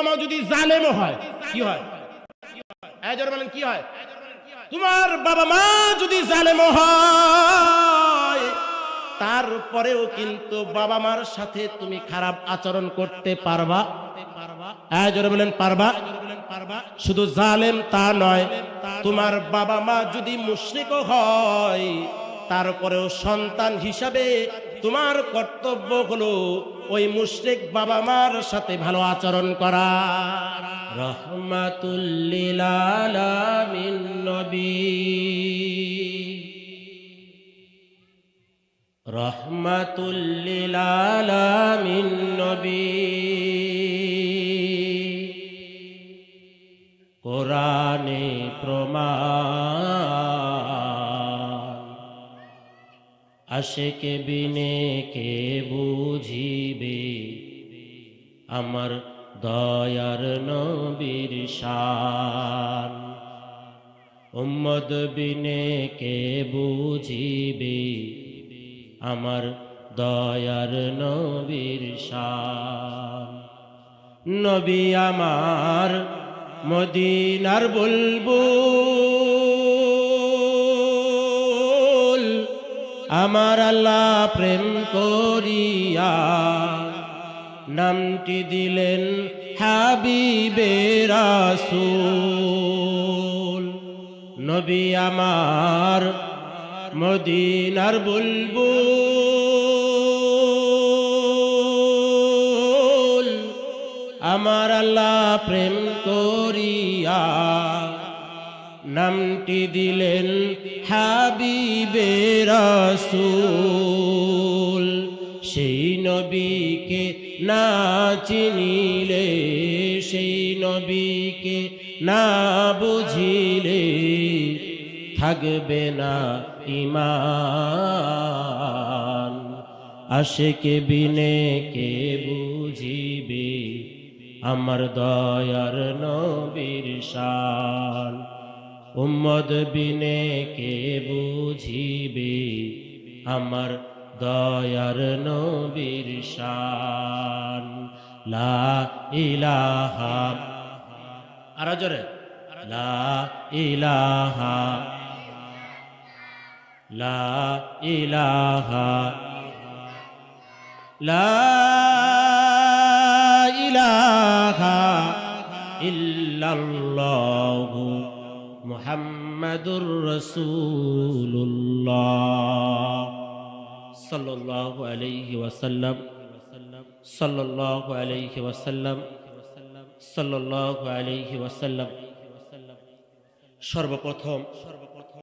বাবা যদি জালেমও হয়, কি হয়? এই বলেন, কি হয়? তোমার বাবা মা যদি জালেমও হয়, তারপরেও কিন্তু বাবা মার সাথে তুমি খারাপ আচরণ করতে পারবা। এই জোরে বলেন, পারবা? শুধু জালেম তা নয়, তোমার বাবা মা যদি মুশরিকও হয়, তারপরেও সন্তান হিসাবে তোমার কর্তব্য হলো ওই মুশরিক বাবা মার সাথে ভালো আচরণ করা। রহমাতুল্লিল নবী। রহমাতুল্লিল নবী। কোরআনে প্রমাণ আশেকে বিনে কে বুঝিবে? আমার দয়ার নবীর শান। উম্মদ বিনে কে বুঝিবে? আমার দয়ার নবীর শান। নবী আমার মদিনার বুলবুল। আমার আল্লাহ প্রেম করিয়া নামটি দিলেন হাবিবে রাসূল। নবী আমার মদিনার বুলবুল। আমার আল্লাহ প্রেম করিয়া নামটি দিলেন হাবিবে রাসূল। সেই নবীকে না চিনিলে, সেই নবীকে না বুঝিলে থাকবে না ইমান আশেকে বিনে কে বুঝিবে? আমার দয়ার নবীর শান। উম্মদ বিনে কে বুঝিবে? আমার দয়ার নবীর শান। লা ইলাহা। আর জোরে। লা ইলাহা। লা ইলাহা। লা ইলাহা ইল্লাল্লাহু মুহাম্মাদুর রাসূলুল্লাহ সাল্লাল্লাহু আলাইহি ওয়াসাল্লাম সাল্লাল্লাহু আলাইহি ওয়াসাল্লাম সাল্লাল্লাহু আলাইহি ওয়াসাল্লাম সর্বপ্রথম